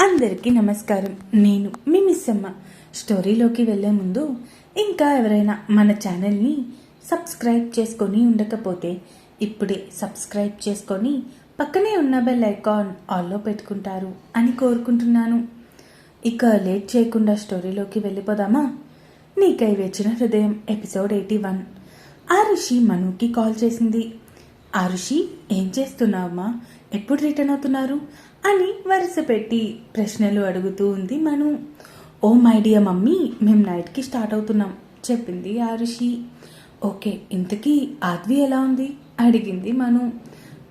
అందరికీ నమస్కారం. నేను మీ మిస్సమ్మ. స్టోరీలోకి వెళ్ళే ముందు ఇంకా ఎవరైనా మన ఛానల్ని సబ్స్క్రైబ్ చేసుకొని ఉండకపోతే ఇప్పుడే సబ్స్క్రైబ్ చేసుకొని పక్కనే ఉన్న బెల్ ఐకాన్ ఆల్లో పెట్టుకుంటారు అని కోరుకుంటున్నాను. ఇక లేట్ చేయకుండా స్టోరీలోకి వెళ్ళిపోదామా? నీకై వేచిన హృదయం ఎపిసోడ్ ఎయిటీ వన్. ఆ ఋషి మనుకి కాల్ చేసింది. ఆ ఋషి ఏం చేస్తున్నావమ్మా? ఎప్పుడు రిటర్న్ అవుతున్నారు? అని వరుస పెట్టి ప్రశ్నలు అడుగుతూ ఉంది మను. ఓ మై డియర్ మమ్మీ మేము నైట్కి స్టార్ట్ అవుతున్నాం చెప్పింది ఆ ఋషి. ఓకే ఇంతకీ ఆద్వి ఎలా ఉంది? అడిగింది మను.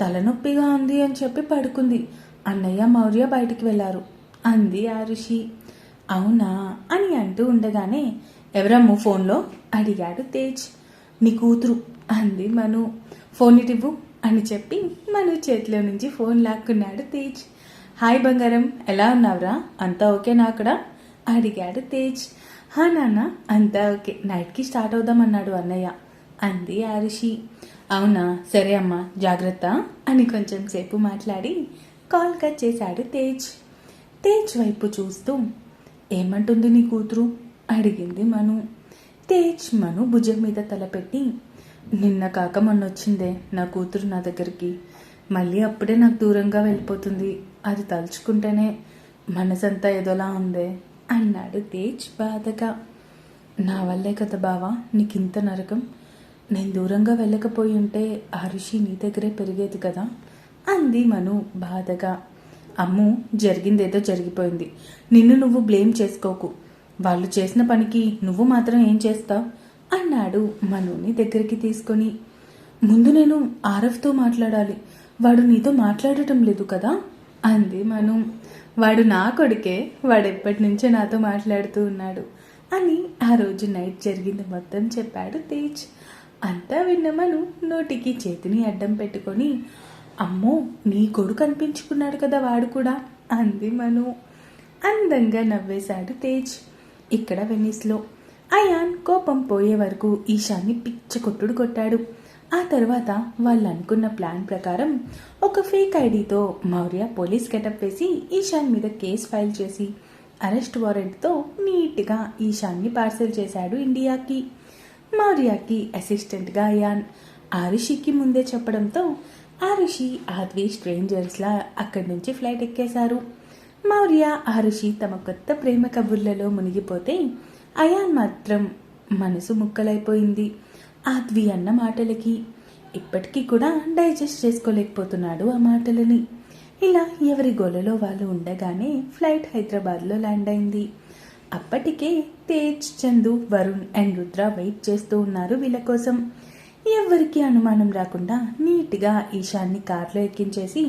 తలనొప్పిగా ఉంది అని చెప్పి పడుకుంది. అన్నయ్య మౌర్య బయటికి వెళ్ళారు అంది ఆ ఋషి. అవునా? అని అంటూ ఉండగానే ఎవరమ్ము ఫోన్లో? అడిగాడు తేజ్. నీ కూతురు అంది మను. ఫోన్ ఇటివ్వు అని చెప్పి మను చేతిలో నుంచి ఫోన్ లాక్కున్నాడు తేజ్. హాయ్ బంగారం ఎలా ఉన్నావురా? అంతా ఓకేనా అక్కడ? అడిగాడు తేజ్. హా నాన్న అంతా ఓకే. నైట్కి స్టార్ట్ అవుదామన్నాడు అన్నయ్య. అంది ఆరిషి అవునా? సరే అమ్మా జాగ్రత్త అని కొంచెం సేపు మాట్లాడి కాల్ కట్ చేశాడు తేజ్. తేజ్ వైపు చూస్తూ ఏమంటుంది నీ కూతురు? అడిగింది మను. తేజ్ మను భుజం మీద తలపెట్టి నిన్న కాక మొన్న వచ్చిందే నా కూతురు నా దగ్గరికి. మళ్ళీ అప్పుడే నాకు దూరంగా వెళ్ళిపోతుంది. అది తలుచుకుంటేనే మనసంతా ఏదోలా ఉంది అన్నాడు తేజ్ బాధగా. నా వల్లే కదా బావా నీకింత నరకం. నేను దూరంగా వెళ్ళకపోయి ఉంటే ఆ ఋషి నీ దగ్గరే పెరిగేది కదా? అంది మను బాధగా. అమ్ము జరిగిందేదో జరిగిపోయింది. నిన్ను నువ్వు బ్లేమ్ చేసుకోకు. వాళ్ళు చేసిన పనికి నువ్వు మాత్రం ఏం చేస్తావు? అన్నాడు మనుని దగ్గరికి తీసుకొని. ముందు నేను ఆరఫ్తో మాట్లాడాలి. వాడు నీతో మాట్లాడటం లేదు కదా? అంది మను. వాడు నా కొడుకే వాడు ఎప్పటి నుంచో నాతో మాట్లాడుతూ ఉన్నాడు అని ఆ రోజు నైట్ జరిగింది మొత్తం చెప్పాడు తేజ్. అంతా విన్న మను నోటికి చేతిని అడ్డం పెట్టుకొని అమ్మో నీ కొడుకు అనిపించుకున్నాడు కదా వాడు కూడా అంది మను. అందంగా నవ్వేశాడు తేజ్. ఇక్కడ వెనిస్లో. అయాన్ కోపం పోయే వరకు ఈశాన్ని పిచ్చ కొట్టుడు కొట్టాడు. ఆ తర్వాత వాళ్ళు అనుకున్న ప్లాన్ ప్రకారం ఒక ఫేక్ ఐడితో మౌర్య పోలీస్ గెటప్ వేసి ఈశాన్ మీద కేసు ఫైల్ చేసి అరెస్ట్ వారెంట్తో నీట్గా ఈశాన్ని పార్సల్ చేశాడు ఇండియాకి. మౌర్యాకి అసిస్టెంట్గా అయాన్. ఆరుషికి ముందే చెప్పడంతో ఆరుషి ఆద్వి స్ట్రేంజర్స్లా అక్కడి నుంచి ఫ్లైట్ ఎక్కేశారు. మౌర్య ఆరుషి తమ కొత్త ప్రేమ కబుర్లలో మునిగిపోతే అయాన్ మాత్రం మనసు ముక్కలైపోయింది. ఆద్వి అన్న మాటలకి. ఇప్పటికీ కూడా డైజెస్ట్ చేసుకోలేకపోతున్నాడు ఆ మాటలని. ఇలా ఎవరి గోలలో వాళ్ళు ఉండగానే ఫ్లైట్ హైదరాబాద్లో ల్యాండ్ అయింది. అప్పటికే తేజ్ చందు వరుణ్ అండ్ రుద్ర వెయిట్ చేస్తూ ఉన్నారు వీళ్ళ కోసం. ఎవ్వరికీ అనుమానం రాకుండా నీట్గా ఈశాన్ని కార్లో ఎక్కించేసి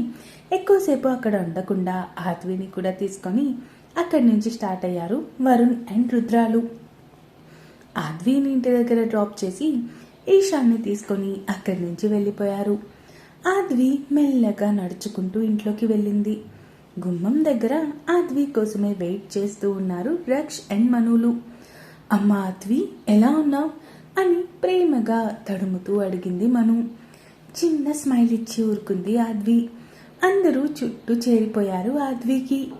ఎక్కువసేపు అక్కడ ఉండకుండా ఆద్విని కూడా తీసుకొని అక్కడి నుంచి స్టార్ట్ అయ్యారు వరుణ్ అండ్ రుద్రాలు. ఆద్విని ఇంటి దగ్గర డ్రాప్ చేసి ఈశాన్ని తీసుకొని అక్కడి నుంచి వెళ్ళిపోయారు. ఆద్వి మెల్లగా నడుచుకుంటూ ఇంట్లోకి వెళ్ళింది. గుమ్మం దగ్గర ఆద్వి కోసమే వెయిట్ చేస్తూ ఉన్నారు రక్ష్ అండ్ మనులు. అమ్మ ఆద్వి ఎలా ఉన్నావు? అని ప్రేమగా తడుముతూ అడిగింది మను. చిన్న స్మైల్ ఇచ్చి ఊరుకుంది ఆద్వి. అందరూ చుట్టూ చేరిపోయారు ఆద్వికి.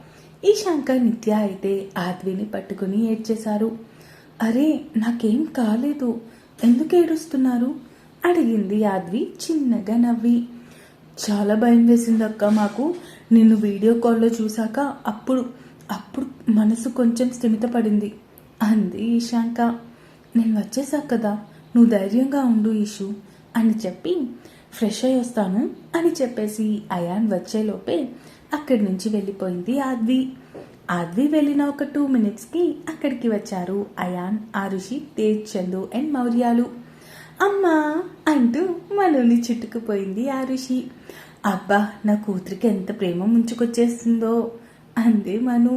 ఈ శంకర్ నిత్య అయితే ఆద్విని పట్టుకుని ఏడ్చేశారు. అరే నాకేం కాలేదు. ఎందుకు ఏడుస్తున్నారు? అడిగింది ఆద్వి చిన్నగా నవ్వి. చాలా భయం వేసింది అక్క మాకు. నిన్ను వీడియో కాల్లో చూశాక అప్పుడు అప్పుడు మనసు కొంచెం స్థిమితపడింది అంది ఈశాంక. నేను వచ్చేసా కదా నువ్వు ధైర్యంగా ఉండు ఈషు అని చెప్పి ఫ్రెష్ అయ్యి వస్తాను అని చెప్పేసి అయాన్ వచ్చేలోపే అక్కడి నుంచి వెళ్ళిపోయింది ఆద్వి ఆద్వి వెళ్ళిన ఒక టూ మినిట్స్కి అక్కడికి వచ్చారు అయాన్ ఆరుషి తేజ్ చందు అండ్ మౌర్యాలు. అమ్మా! అంటూ మనల్ని చుట్టుకుపోయింది ఆరుషి అబ్బా! నా కూతురికి ఎంత ప్రేమ ముంచుకొచ్చేస్తుందో! అంది మను.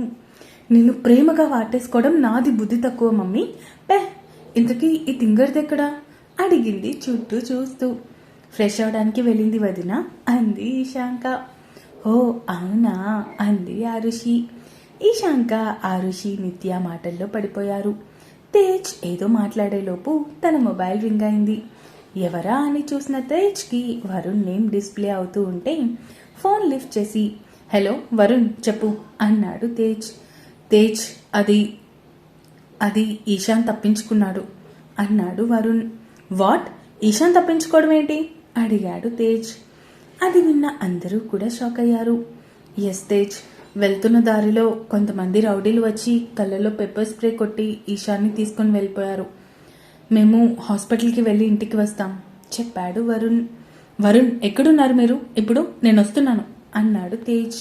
నిన్ను ప్రేమగా వాటేసుకోవడం నాది బుద్ధి తక్కువ మమ్మీ. పే ఇంతకీ ఈ తింగర్ది ఎక్కడ? అడిగింది చుట్టూ చూస్తూ. ఫ్రెష్ అవడానికి వెళ్ళింది వదిన అంది ఈశాంక. ఓ అవునా? అంది ఆరుషి ఈశాంక ఆరుషి నిత్య మాటల్లో పడిపోయారు. తేజ్ ఏదో మాట్లాడేలోపు తన మొబైల్ రింగ్ అయింది. ఎవరా అని చూసిన తేజ్కి వరుణ్ నేమ్ డిస్ప్లే అవుతూ ఉంటే ఫోన్ లిఫ్ట్ చేసి హలో వరుణ్ చెప్పు అన్నాడు తేజ్. తేజ్ అది అది ఈశాన్ తప్పించుకున్నాడు అన్నాడు వరుణ్. వాట్? ఈశాన్ తప్పించుకోవడం ఏంటి? అడిగాడు తేజ్. అది విన్న అందరూ కూడా షాక్ అయ్యారు. ఎస్ తేజ్ వెళ్తున్న దారిలో కొంతమంది రౌడీలు వచ్చి కళ్ళలో పెప్పర్ స్ప్రే కొట్టి ఈశాన్ని తీసుకొని వెళ్ళిపోయారు. మేము హాస్పిటల్కి వెళ్ళి ఇంటికి వస్తాం. చెప్పాడు వరుణ్. వరుణ్ ఎక్కడున్నారు మీరు? ఇప్పుడు నేను వస్తున్నాను అన్నాడు Tej.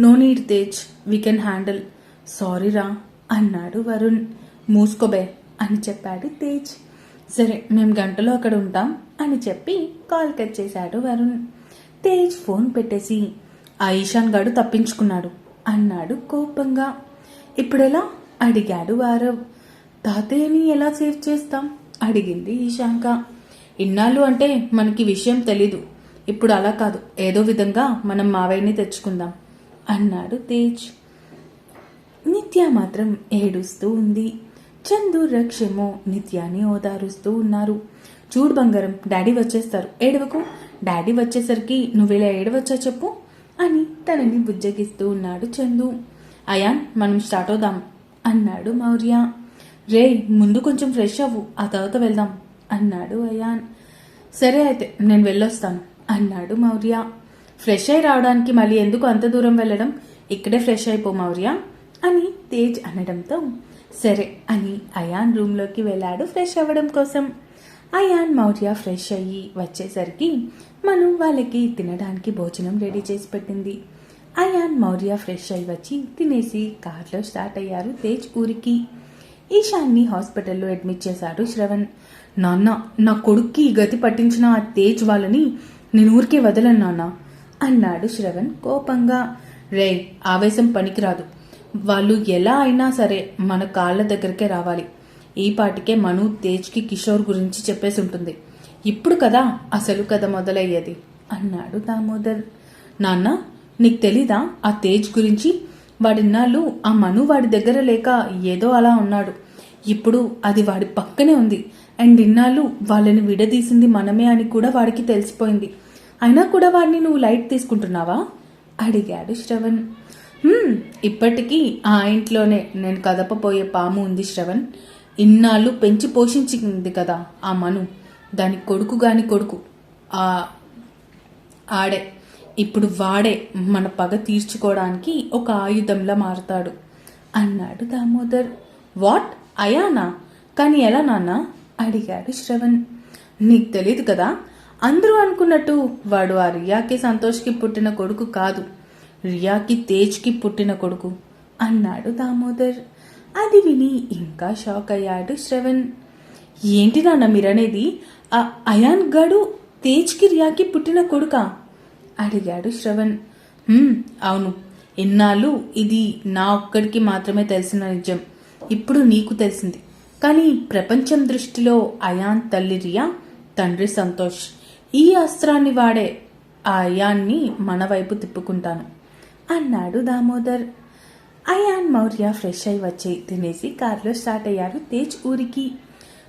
No need Tej we can handle sorry రా అన్నాడు వరుణ్. మూసుకోబే అని చెప్పాడు తేజ్. సరే మేము గంటలో అక్కడ ఉంటాం అని చెప్పి కాల్ కట్ చేశాడు వరుణ్. తేజ్ ఫోన్ పెట్టేసి ఆ ఈశాన్ గాడు తప్పించుకున్నాడు. అన్నాడు కోపంగా. ఇప్పుడెలా? అడిగాడు వారవ్. తాతయ్యని ఎలా సేవ్ చేస్తాం? అడిగింది ఈశాంక. ఇన్నాళ్ళు అంటే మనకి విషయం తెలీదు. ఇప్పుడు అలా కాదు. ఏదో విధంగా మనం మావయ్యని తెచ్చుకుందాం. అన్నాడు తేజ్. నిత్య మాత్రం ఏడుస్తూ ఉంది. చందు రక్షేమో నిత్యాని ఓదారుస్తూ ఉన్నారు. చూడు బంగారం డాడీ వచ్చేస్తారు. ఏడవకు? డాడీ వచ్చేసరికి నువ్వు ఇలా ఏడవచ్చా చెప్పు? అని తనని బుజ్జగిస్తూ ఉన్నాడు చందు. అయాన్ మనం స్టార్ట్ అవుదాం అన్నాడు మౌర్య. రే ముందు కొంచెం ఫ్రెష్ అవ్వు ఆ తర్వాత వెళ్దాం అన్నాడు అయాన్. సరే అయితే నేను వెళ్ళొస్తాను అన్నాడు మౌర్య. ఫ్రెష్ అయి రావడానికి మళ్ళీ ఎందుకు అంత దూరం వెళ్ళడం? ఇక్కడే ఫ్రెష్ అయిపో మౌర్య అని తేజ్ అనడంతో సరే అని అయాన్ రూమ్లోకి వెళ్ళాడు ఫ్రెష్ అవ్వడం కోసం. అయాన్ మౌర్య ఫ్రెష్ అయ్యి వచ్చేసరికి మను వాళ్ళకి తినడానికి భోజనం రెడీ చేసి పెట్టింది. అయాన్ మౌర్య ఫ్రెష్ అయి వచ్చి తినేసి కార్లో స్టార్ట్ అయ్యారు తేజ్ ఊరికి. ఈశాన్ని హాస్పిటల్లో అడ్మిట్ చేశాడు శ్రవణ్. నాన్న నా కొడుక్కి గతి పట్టించిన ఆ తేజ్ వాళ్ళని నేను ఊరికే వదలను నాన్న అన్నాడు శ్రవణ్ కోపంగా. రే ఆవేశం పనికిరాదు. వాళ్ళు ఎలా అయినా సరే మన కాళ్ళ దగ్గరకే రావాలి. ఈ పాటికే మను తేజ్కి కిషోర్ గురించి చెప్పేసి ఉంటుంది. ఇప్పుడు కదా అసలు కథ మొదలయ్యేది? అన్నాడు దామోదర్. నాన్న నీకు తెలీదా ఆ తేజ్ గురించి? వాడిన్నాళ్ళు ఆ మను వాడి దగ్గర లేక ఏదో అలా ఉన్నాడు. ఇప్పుడు అది వాడి పక్కనే ఉంది. అండ్ ఇన్నాళ్ళు వాళ్ళని విడదీసింది మనమే అని కూడా వాడికి తెలిసిపోయింది. అయినా కూడా వాడిని నువ్వు లైట్ తీసుకుంటున్నావా? అడిగాడు శ్రవణ్. ఇప్పటికీ ఆ ఇంట్లోనే. నేను కదపపోయే పాము ఉంది శ్రవణ్. ఇన్నాళ్ళు పెంచి పోషించింది కదా ఆ మను. దాని కొడుకు గాని కొడుకు. ఆ ఆడే. ఇప్పుడు వాడే మన పగ తీర్చుకోవడానికి ఒక ఆయుధంలా మారుతాడు. అన్నాడు దామోదర్. వాట్? అయానా? కానీ ఎలా నాన్న? అడిగాడు శ్రవణ్. నీకు తెలియదు కదా? అందరూ అనుకున్నట్టు వాడు ఆ రియాకి సంతోష్కి పుట్టిన కొడుకు కాదు. రియాకి తేజ్కి పుట్టిన కొడుకు. అన్నాడు దామోదర్. అది విని ఇంకా షాక్ అయ్యాడు శ్రవణ్. ఏంటి నాన్న మీరనేది? ఆ అయాన్ గడు తేజ్కి రియాకి పుట్టిన కొడుకా? అడిగాడు శ్రవణ్. అవును. ఇన్నాళ్ళు ఇది నా ఒక్కడికి మాత్రమే తెలిసిన నిజం. ఇప్పుడు నీకు తెలిసింది. కానీ ప్రపంచం దృష్టిలో అయాన్ తల్లి రియా తండ్రి సంతోష్. ఈ అస్త్రాన్ని వాడే ఆ అయాన్ని మన వైపు తిప్పుకుంటాను. అన్నాడు దామోదర్. అయాన్ మౌర్య ఫ్రెష్ అయి వచ్చి తినేసి కారులో స్టార్ట్ అయ్యారు తేజ్ ఊరికి.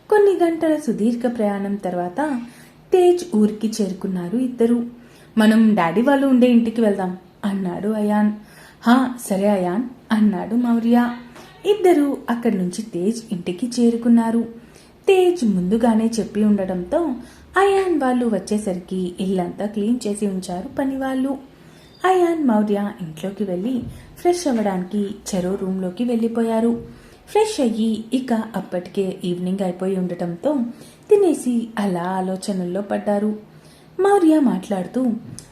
కొన్ని గంటల సుదీర్ఘ ప్రయాణం తర్వాత తేజ్ ఊరికి చేరుకున్నారు ఇద్దరు. మనం డాడీ వాళ్ళు ఉండే ఇంటికి వెళ్దాం అన్నాడు అయాన్. హా సరే అయాన్ అన్నాడు మౌర్య. ఇద్దరు అక్కడి నుంచి తేజ్ ఇంటికి చేరుకున్నారు. తేజ్ ముందుగానే చెప్పి ఉండడంతో అయాన్ వాళ్ళు వచ్చేసరికి ఇల్లంతా క్లీన్ చేసి ఉంచారు పని వాళ్ళు అయాన్ మౌర్య ఇంట్లోకి వెళ్ళి ఫ్రెష్ అవ్వడానికి చెరో రూమ్లోకి వెళ్ళిపోయారు. ఫ్రెష్ అయ్యి ఇక అప్పటికే ఈవినింగ్ అయిపోయి ఉండటంతో తినేసి అలా ఆలోచనల్లో పడ్డారు. మౌర్య మాట్లాడుతూ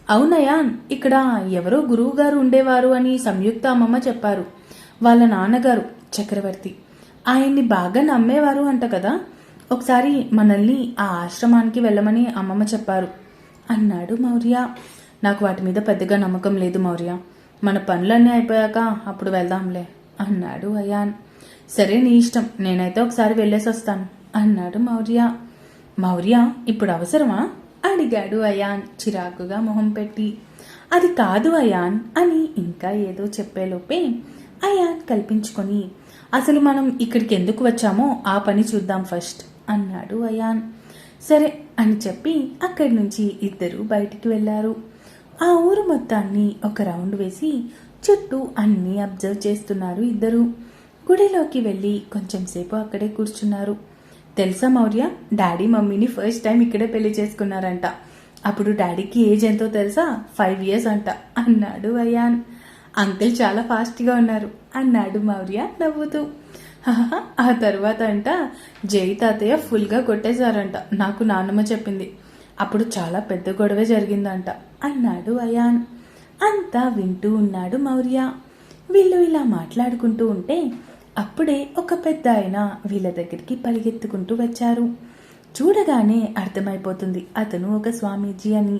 అవునయాన్ ఇక్కడ ఎవరో గురువు గారు ఉండేవారు అని సంయుక్త అమ్మమ్మ చెప్పారు. వాళ్ళ నాన్నగారు చక్రవర్తి. ఆయన్ని బాగా నమ్మేవారు అంట కదా. ఒకసారి మనల్ని ఆ ఆశ్రమానికి వెళ్ళమని అమ్మమ్మ చెప్పారు అన్నాడు మౌర్య. నాకు వాటి మీద పెద్దగా నమ్మకం లేదు మౌర్య. మన పనులన్నీ అయిపోయాక అప్పుడు వెళ్దాంలే. అన్నాడు అయాన్. సరే నీ ఇష్టం. నేనైతే ఒకసారి వెళ్ళేసి వస్తాను. అన్నాడు మౌర్య. మౌర్య ఇప్పుడు అవసరమా? అడిగాడు అయాన్ చిరాకుగా మొహం పెట్టి. అది కాదు అయాన్ అని ఇంకా ఏదో చెప్పేలోపే అయాన్ కల్పించుకొని అసలు మనం ఇక్కడికి ఎందుకు వచ్చామో ఆ పని చూద్దాం ఫస్ట్ అన్నాడు అయాన్. సరే అని చెప్పి అక్కడి నుంచి ఇద్దరు బయటికి వెళ్ళారు. ఆ ఊరు మొత్తాన్ని ఒక రౌండ్ వేసి చుట్టూ అన్నీ అబ్జర్వ్ చేస్తున్నారు ఇద్దరు. గుడిలోకి వెళ్ళి కొంచెం సేపు అక్కడే కూర్చున్నారు. తెలుసా మౌర్య? డాడీ మమ్మీని ఫస్ట్ టైం ఇక్కడే పెళ్ళి చేసుకున్నారంట. అప్పుడు డాడీకి ఏజ్ ఎంతో తెలుసా? ఫైవ్ ఇయర్స్ అంట. అన్నాడు అయాన్. అంకుల్ చాలా ఫాస్ట్గా ఉన్నారు. అన్నాడు మౌర్య నవ్వుతూ. ఆ తర్వాత అంట జై తాతయ్య ఫుల్గా కొట్టేశారంట. నాకు నాన్నమ్మ చెప్పింది. అప్పుడు చాలా పెద్ద గొడవ జరిగిందంట. అన్నాడు అయాన్. అంతా వింటూ ఉన్నాడు మౌర్య. వీళ్ళు ఇలా మాట్లాడుకుంటూ ఉంటే అప్పుడే ఒక పెద్ద ఆయన వీళ్ళ దగ్గరికి పరిగెత్తుకుంటూ వచ్చారు. చూడగానే అర్థమైపోతుంది అతను ఒక స్వామీజీ అని.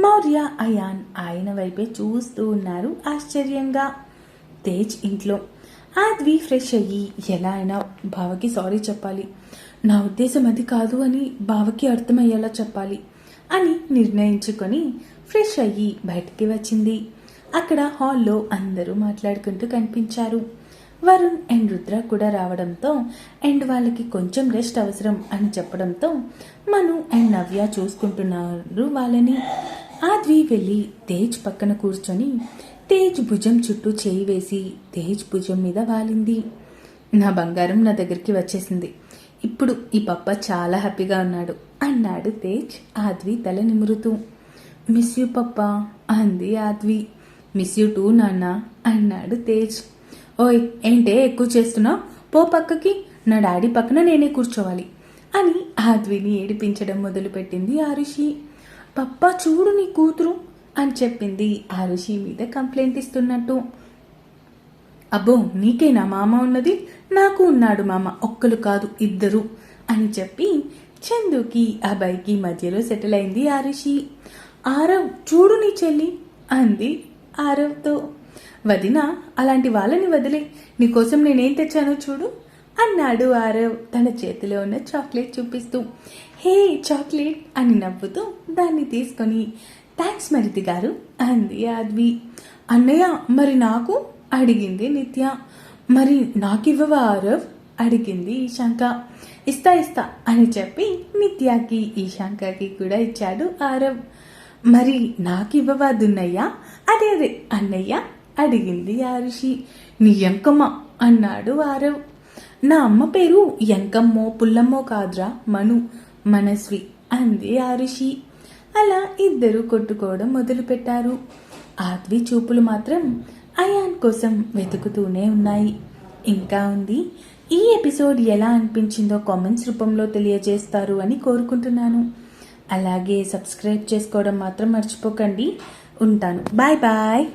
మౌర్య అయాన్ ఆయన వైపే చూస్తూ ఉన్నారు ఆశ్చర్యంగా. తేజ్ ఇంట్లో. ఆద్వి ఫ్రెష్ అయ్యి ఎలా అయినా బావకి సారీ చెప్పాలి. నా ఉద్దేశం అది కాదు అని బావకి అర్థమయ్యేలా చెప్పాలి. అని నిర్ణయించుకొని ఫ్రెష్ అయ్యి బయటికి వచ్చింది. అక్కడ హాల్లో అందరూ మాట్లాడుకుంటూ కనిపించారు. వరుణ్ అండ్ రుద్ర కూడా రావడంతో అండ్ వాళ్ళకి కొంచెం రెస్ట్ అవసరం అని చెప్పడంతో మను అండ్ నవ్య చూసుకుంటున్నారు వాళ్ళని. ఆద్వి వెళ్ళి తేజ్ పక్కన కూర్చొని తేజ్ భుజం చుట్టూ చేయి వేసి తేజ్ భుజం మీద వాలింది. నా బంగారం నా దగ్గరికి వచ్చేసింది. ఇప్పుడు ఈ పప్ప చాలా హ్యాపీగా ఉన్నాడు. అన్నాడు తేజ్ ఆద్వి తల నిమురుతూ మిస్ యూ పప్ప అంది ఆద్వి. మిస్ యూ టూ నాన్న అన్నాడు తేజ్. ఓయ్ ఏంటే ఎక్కువ చేస్తున్నావు? పో పక్కకి. నా డాడీ పక్కన నేనే కూర్చోవాలి అని ఆద్విని ఏడిపించడం మొదలుపెట్టింది ఆరుషి. పప్ప చూడు నీ కూతురు అని చెప్పింది ఆరుషి మీద కంప్లైంట్ ఇస్తున్నట్టు. అబ్బో నీకేనా మామ ఉన్నది? నాకు ఉన్నాడు మామ ఒక్కరు కాదు ఇద్దరు అని చెప్పి చందుకి అబ్బాయికి మధ్యలో సెటిల్ అయింది ఆరుషి. ఆరవ్ చూడు నీ చెల్లి అంది ఆరవ్తో. వదిన అలాంటి వాళ్ళని వదిలే నీకోసం నేనేం తెచ్చానో చూడు అన్నాడు ఆరవ్ తన చేతిలో ఉన్న చాక్లెట్ చూపిస్తూ. హే చాక్లెట్ అని నవ్వుతూ దాన్ని తీసుకొని థ్యాంక్స్ మరిది గారు అంది ఆద్వి. అన్నయ్య మరి నాకు అడిగింది నిత్య. మరి నాకివ్వవా ఆరవ్? అడిగింది ఈశాంక. ఇస్తా ఇస్తా అని చెప్పి నిత్యాకి ఈశాంకకి కూడా ఇచ్చాడు ఆరవ్. మరి నాకివ్వవా దున్నయ్యా? అదే అదే అన్నయ్య అడిగింది ఆరుషి నీ ఎంకమ్మ అన్నాడు ఆరవ్. నా అమ్మ పేరు ఎంకమ్మో పుల్లమ్మో కాదురా మను మనస్వి అంది ఆరుషి అలా ఇద్దరు కొట్టుకోవడం మొదలుపెట్టారు. ఆద్వి చూపులు మాత్రం అయాన్ కోసం వెతుకుతూనే ఉన్నాయి. ఇంకా ఉంది. ఈ ఎపిసోడ్ ఎలా అనిపించిందో కామెంట్స్ రూపంలో తెలియజేస్తారు అని కోరుకుంటున్నాను. అలాగే సబ్స్క్రైబ్ చేసుకోవడం మాత్రం మర్చిపోకండి. ఉంటాను. Bye bye.